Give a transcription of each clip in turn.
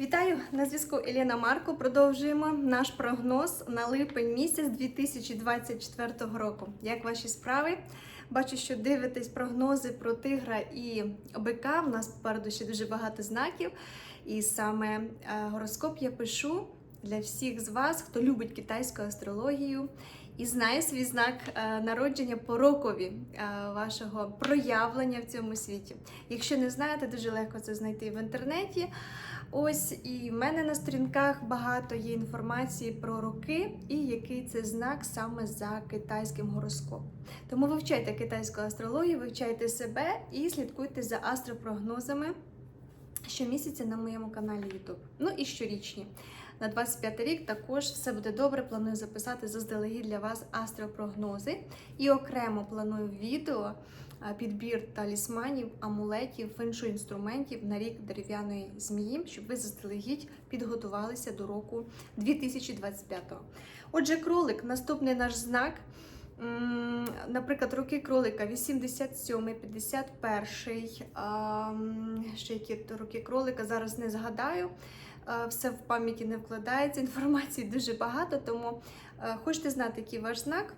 Вітаю на зв'язку Еліна Марко. Продовжуємо наш прогноз на липень місяць 2024 року. Як ваші справи? Бачу, що дивитесь прогнози про тигра і бика. У нас попереду ще дуже багато знаків. І саме е, гороскоп я пишу для всіх з вас, хто любить китайську астрологію і знає свій знак е, народження по рокові е, вашого проявлення в цьому світі. Якщо не знаєте, дуже легко це знайти в інтернеті. Ось і в мене на сторінках багато є інформації про роки і який це знак саме за китайським гороскопом. Тому вивчайте китайську астрологію, вивчайте себе і слідкуйте за астропрогнозами щомісяця на моєму каналі YouTube. Ну і щорічні. На 25 рік також все буде добре. Планую записати заздалегідь для вас астропрогнози. І окремо планую відео підбір талісманів, амулетів, феншу інструментів на рік дерев'яної змії, щоб ви заздалегідь підготувалися до року 2025. Отже, кролик, наступний наш знак. Наприклад, роки кролика 87, 51, а, м, ще які роки кролика, зараз не згадаю. Е, Все в пам'яті не вкладається, інформації дуже багато, тому е, хочете знати, який ваш знак,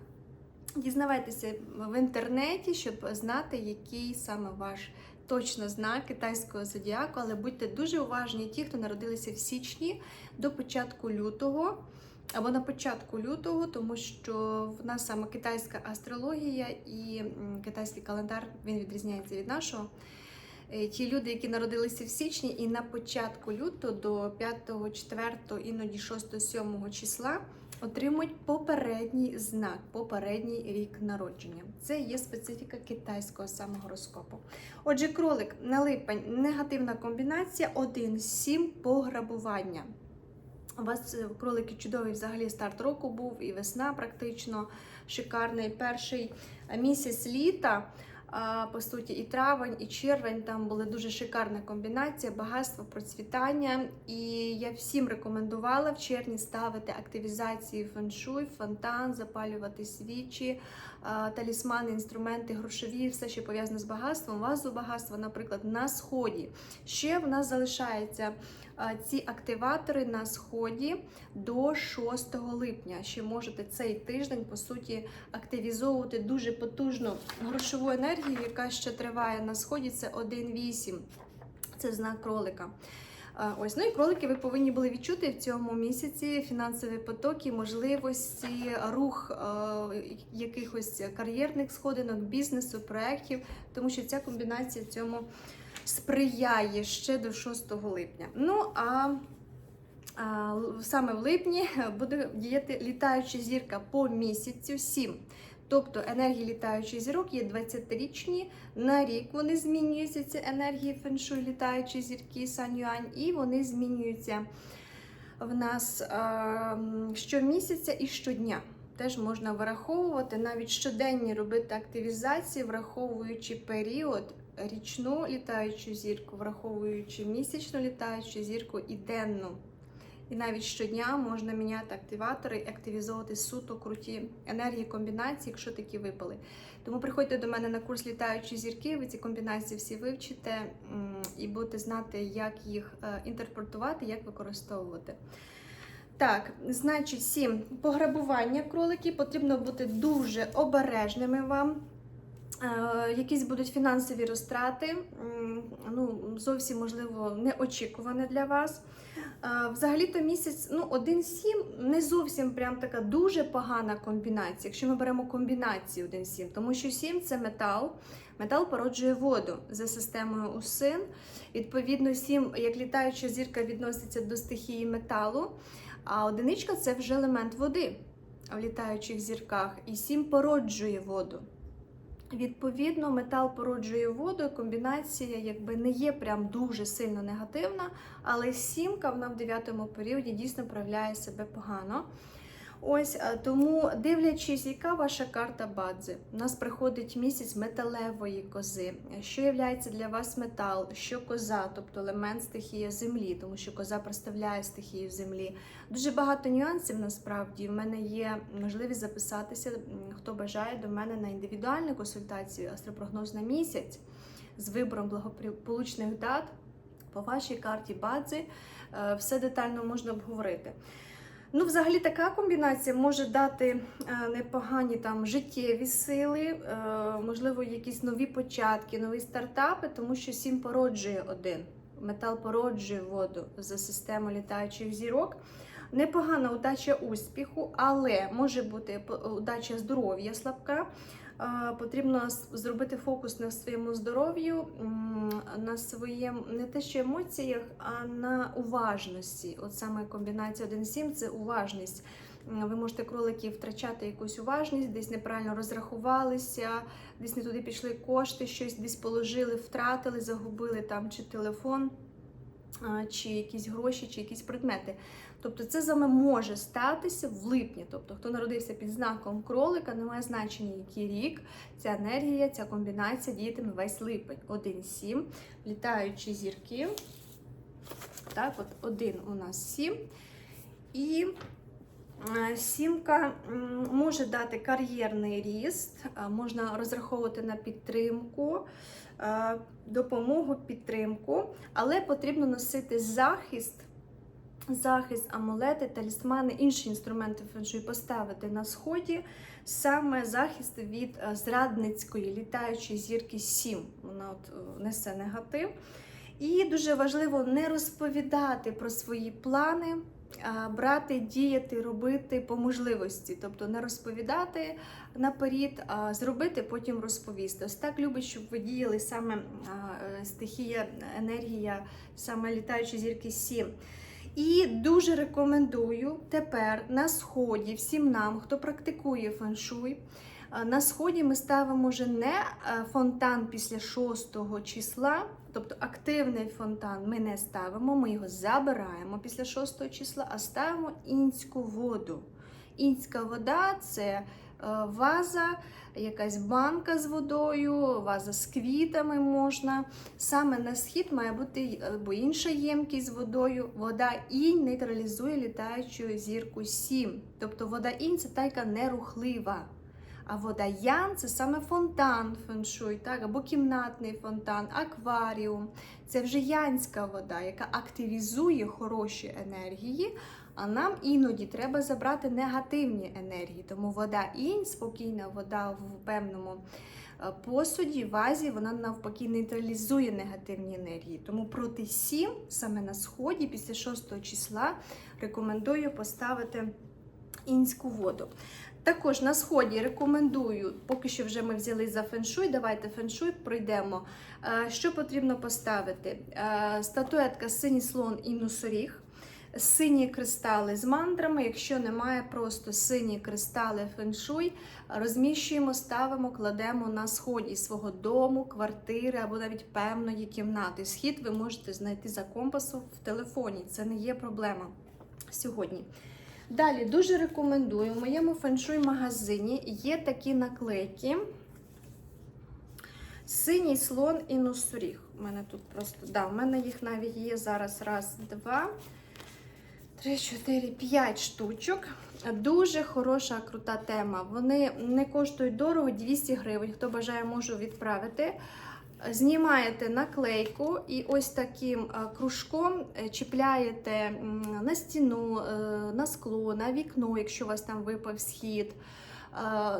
дізнавайтеся в інтернеті, щоб знати, який саме ваш точно знак китайського зодіаку, але будьте дуже уважні, ті, хто народилися в січні до початку лютого або на початку лютого, тому що в нас саме китайська астрологія і китайський календар він відрізняється від нашого. Е, Ті люди, які народилися в січні, і на початку лютого до 5, 4, іноді 6, 7 числа отримують попередній знак, попередній рік народження. Це є специфіка китайського саме гороскопу. Отже, кролик на липень негативна комбінація 1-7 пограбування. У вас е, кролики чудовий взагалі старт року був і весна практично шикарний. Перший е, місяць літа, по суті, і травень, і червень там була дуже шикарна комбінація, багатство, процвітання. І я всім рекомендувала в червні ставити активізації феншуй, фонтан, запалювати свічі, талісмани, інструменти, грошові, все, що пов'язане з багатством. Вазу багатства, наприклад, на сході. Ще в нас залишається ці активатори на сході до 6 липня. Ще можете цей тиждень, по суті, активізовувати дуже потужну грошову енергію, яка ще триває на сході. Це 1,8. Це знак кролика. Ось, ну і кролики ви повинні були відчути в цьому місяці фінансові потоки, можливості, рух е, якихось кар'єрних сходинок, бізнесу, проєктів, тому що ця комбінація цьому сприяє ще до 6 липня. Ну а саме в липні буде діяти літаюча зірка по місяцю 7. Тобто енергії літаючих зірок є 20-річні, на рік вони змінюються, ці енергії феншуй, літаючі зірки, сан-юань, і вони змінюються в нас а, щомісяця і щодня. Теж можна враховувати, навіть щоденні робити активізації, враховуючи період, річну літаючу зірку, враховуючи місячну літаючу зірку і денну. І навіть щодня можна міняти активатори і активізовувати суто круті енергії комбінації, якщо такі випали. Тому приходьте до мене на курс літаючі зірки, ви ці комбінації всі вивчите і будете знати, як їх е, інтерпретувати, як використовувати. Так, значить, сім пограбування кролики потрібно бути дуже обережними вам. Е, Якісь будуть фінансові розтрати, ну зовсім можливо неочікуване для вас. Е, Взагалі-то місяць, ну 1-7 не зовсім прям така дуже погана комбінація, якщо ми беремо комбінацію 1-7, тому що 7 це метал. Метал породжує воду за системою УСИН. Відповідно, 7, як літаюча зірка відноситься до стихії металу, а одиничка це вже елемент води в літаючих зірках, і 7 породжує воду. Відповідно, метал породжує воду, комбінація якби не є прям дуже сильно негативна, але сімка вона в дев'ятому періоді дійсно проявляє себе погано. Ось е, тому, дивлячись, яка ваша карта бадзи, у нас приходить місяць металевої кози. Що є для вас метал, що коза, тобто елемент стихії землі, тому що коза представляє стихію землі. Дуже багато нюансів насправді. В мене є можливість записатися, хто бажає до мене на індивідуальну консультацію, астропрогноз на місяць з вибором благополучних дат. По вашій карті бадзи е, все детально можна обговорити. Ну, взагалі, така комбінація може дати е, непогані там життєві сили, е, можливо, якісь нові початки, нові стартапи, тому що сім породжує один. Метал породжує воду за систему літаючих зірок. Непогана удача успіху, але може бути по- удача здоров'я слабка. Е, Потрібно зробити фокус на своєму здоров'ю, на своєму не те, що емоціях, а на уважності. От саме комбінація 1-7 це уважність. Ви можете кролики втрачати якусь уважність, десь неправильно розрахувалися, десь не туди пішли кошти, щось десь положили, втратили, загубили там чи телефон, чи якісь гроші, чи якісь предмети. Тобто це саме може статися в липні. Тобто, хто народився під знаком кролика, немає значення, який рік. Ця енергія, ця комбінація діятиме весь липень. 1-7, літаючі зірки. Так, от один у нас 7. І е, сімка може дати кар'єрний ріст, е, можна розраховувати на підтримку, е, допомогу, підтримку, але потрібно носити захист. Захист, амулети, талісмани, інші інструменти феншуй поставити на сході. Саме захист від е, зрадницької літаючої зірки 7. Вона от е, несе негатив. І дуже важливо не розповідати про свої плани, брати, діяти, робити по можливості. Тобто не розповідати наперед, а зробити, потім розповісти. Ось так любить, щоб ви діяли саме е, стихія, енергія, саме літаючі зірки 7. І дуже рекомендую тепер на сході всім нам, хто практикує феншуй. На сході ми ставимо вже не е, фонтан після 6 числа, тобто активний фонтан ми не ставимо, ми його забираємо після 6 числа, а ставимо інську воду. Інська вода це е, ваза, якась банка з водою, ваза з квітами можна. Саме на схід має бути або інша ємкість з водою. Вода інь нейтралізує літаючу зірку 7. Тобто вода інь це та, яка нерухлива. А вода ян це саме фонтан феншуй, так? або кімнатний фонтан, акваріум. Це вже янська вода, яка активізує хороші енергії. А нам іноді треба забрати негативні енергії. Тому вода інь, спокійна вода в певному е, посуді, вазі, вона навпаки нейтралізує негативні енергії. Тому проти 7, саме на сході, після 6 числа, рекомендую поставити інську воду. Також на сході рекомендую, поки що вже ми взяли за феншуй, давайте феншуй пройдемо. Е, Що потрібно поставити? Е, Статуетка синій слон і носоріг, сині кристали з мандрами. Якщо немає, просто сині кристали феншуй, розміщуємо, ставимо, кладемо на сході свого дому, квартири або навіть певної кімнати. Схід ви можете знайти за компасом в телефоні. Це не є проблема сьогодні. Далі дуже рекомендую. В моєму феншуй магазині є такі наклейки. Синій слон і носоріг. У мене тут просто, да, у мене їх навіть є зараз. Раз, два, три, чотири, п'ять штучок. Дуже хороша, крута тема. Вони не коштують дорого, 200 гривень. Хто бажає, можу відправити. Знімаєте наклейку і ось таким е, кружком е, чіпляєте на стіну, е, на скло, на вікно, якщо у вас там випав схід.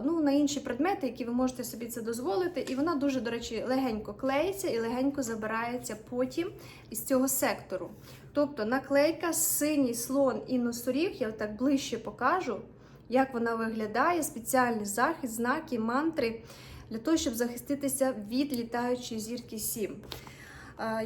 Ну, на інші предмети, які ви можете собі це дозволити, і вона дуже, до речі, легенько клеїться і легенько забирається потім із цього сектору. Тобто наклейка синій слон і носоріг, я так ближче покажу, як вона виглядає, спеціальний захист, знаки, мантри для того, щоб захиститися від літаючої зірки 7.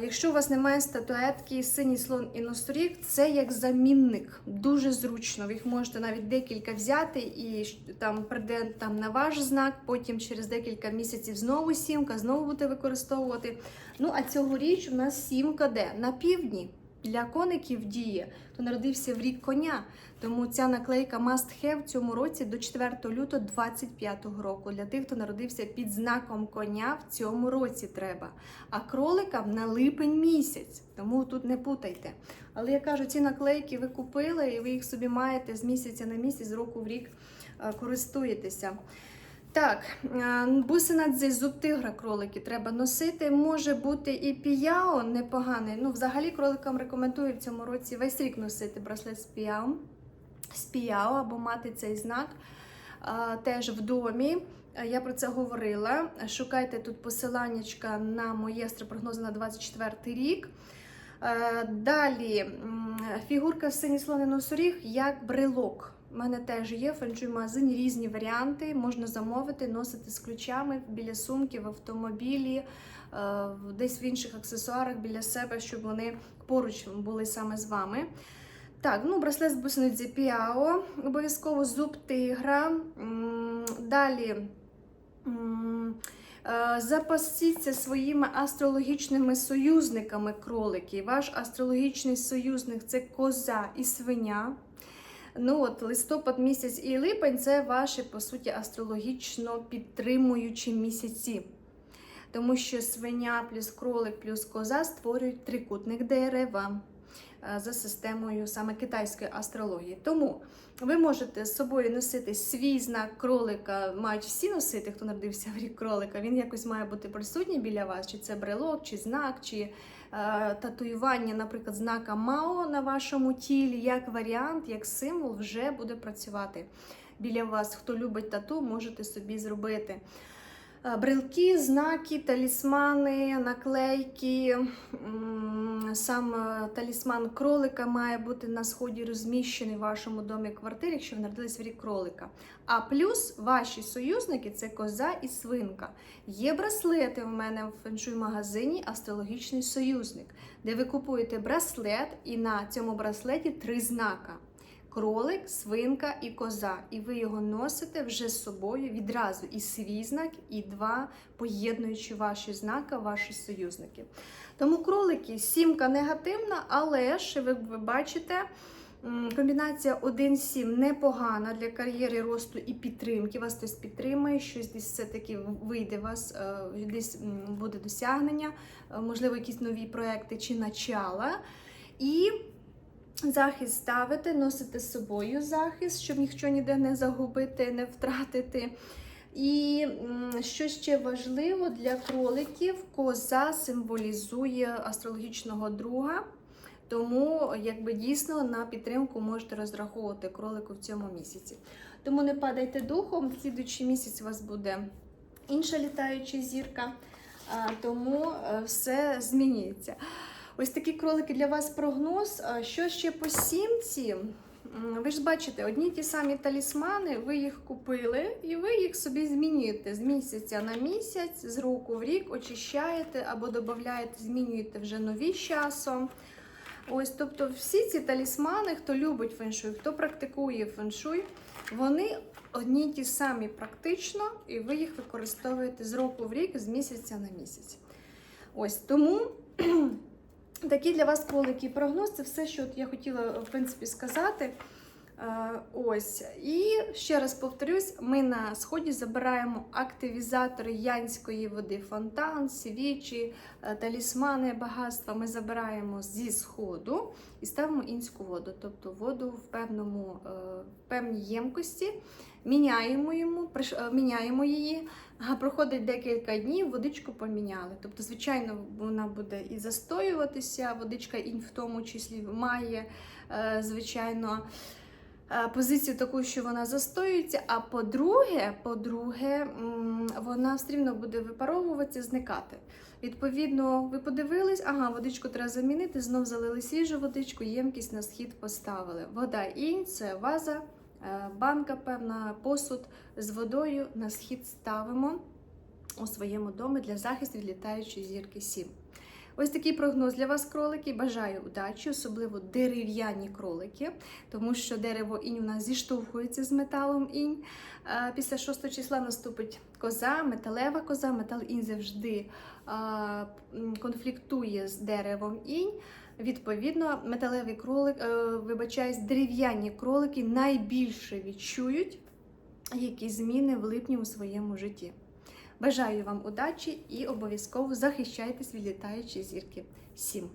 Якщо у вас немає статуетки, синій слон і носоріг, це як замінник, дуже зручно. Ви їх можете навіть декілька взяти і там прийде там на ваш знак, потім через декілька місяців знову сімка, знову будете використовувати. Ну а цьогоріч у нас сімка де? На півдні. Для коників діє, хто народився в рік коня. Тому ця наклейка must have в цьому році до 4 лютого 25 року. Для тих, хто народився під знаком коня, в цьому році треба. А кроликам на липень місяць. Тому тут не путайте. Але я кажу, ці наклейки ви купили і ви їх собі маєте з місяця на місяць, з року в рік е, користуєтеся. Так, е, бусина дзей, зуб тигра кролики треба носити. Може бути і піяо непоганий. Ну, взагалі кроликам рекомендую в цьому році весь рік носити браслет з піяо, з піяо або мати цей знак е, теж в домі. Е, Я про це говорила. Шукайте тут посиланнячка на моє астропрогнози на 24 рік. Далі фігурка в синій слоний носоріг як брелок. У мене теж є в фенчуй магазині різні варіанти. Можна замовити, носити з ключами біля сумки, в автомобілі, е, десь в інших аксесуарах біля себе, щоб вони поруч були саме з вами. Так, ну браслет з бусиниці Піао, обов'язково зуб тигра. Далі. е, Запасіться своїми астрологічними союзниками кролики. Ваш астрологічний союзник це коза і свиня. Ну от листопад місяць і липень це ваші, по суті, астрологічно підтримуючі місяці. Тому що свиня плюс кролик плюс коза створюють трикутник дерева за системою саме китайської астрології. Тому ви можете з собою носити свій знак кролика, мають всі носити, хто народився в рік кролика. Він якось має бути присутній біля вас, чи це брелок, чи знак, чи е, татуювання, наприклад, знака Мао на вашому тілі, як варіант, як символ, вже буде працювати біля вас. Хто любить тату, можете собі зробити. Е, Брелки, знаки, талісмани, наклейки. Сам е, талісман кролика має бути на сході розміщений в вашому домі квартирі, якщо ви народились в рік кролика. А плюс ваші союзники це коза і свинка. Є браслети в мене в феншуй магазині Астрологічний союзник, де ви купуєте браслет, і на цьому браслеті три знака. Кролик, свинка і коза. І ви його носите вже з собою відразу і свій знак, і два поєднуючи ваші знаки, ваші союзники. Тому кролики сімка негативна, але ж ви, ви бачите. Комбінація 1-7 непогана для кар'єри росту і підтримки. Вас хтось підтримує, щось десь все-таки вийде вас, е, десь буде досягнення, е, можливо, якісь нові проекти чи начала. І захист ставите, носите з собою захист, щоб нічого ніде не загубити, не втратити. І що ще важливо для кроликів, коза символізує астрологічного друга. Тому, якби дійсно на підтримку можете розраховувати кролику в цьому місяці. Тому не падайте духом, в слідуючий місяць у вас буде інша літаюча зірка, тому е, все змінюється. Ось такі кролики для вас прогноз. Що ще по сімці? Ви ж бачите, одні ті самі талісмани, ви їх купили і ви їх собі змінюєте з місяця на місяць, з року в рік очищаєте або додаєте, змінюєте вже нові з часом. Ось, тобто, всі ці талісмани, хто любить феншуй, хто практикує феншуй, вони одні ті самі практично, і ви їх використовуєте з року в рік, з місяця на місяць. Ось тому такий для вас колики прогноз. Це все, що я хотіла в принципі сказати. Е, Ось. І ще раз повторюсь: ми на сході забираємо активізатори янської води, фонтан, свічі, е, талісмани, багатства. Ми забираємо зі сходу і ставимо інську воду, тобто воду в певному е, в певній ємкості. Міняємо, йому, міняємо її, проходить декілька днів, водичку поміняли. Тобто, звичайно, вона буде і застоюватися, водичка інь в тому числі має, звичайно, позицію таку, що вона застоюється. А по-друге, по-друге, вона все рівно буде випаровуватися, зникати. Відповідно, ви подивились, ага, водичку треба замінити, знов залили свіжу водичку, ємкість на схід поставили. Вода інь це ваза, е, банка, певна, посуд з водою на схід ставимо у своєму домі для захисту від літаючої зірки 7. Ось такий прогноз для вас, кролики. Бажаю удачі, особливо дерев'яні кролики, тому що дерево інь у нас зіштовхується з металом інь. Е, Після 6 числа наступить коза, металева коза. Метал інь завжди е, конфліктує з деревом інь. Відповідно, металевий кролик, е, вибачаюсь, дерев'яні кролики найбільше відчують які зміни в липні у своєму житті. Бажаю вам удачі і обов'язково захищайтесь від літаючої зірки 7.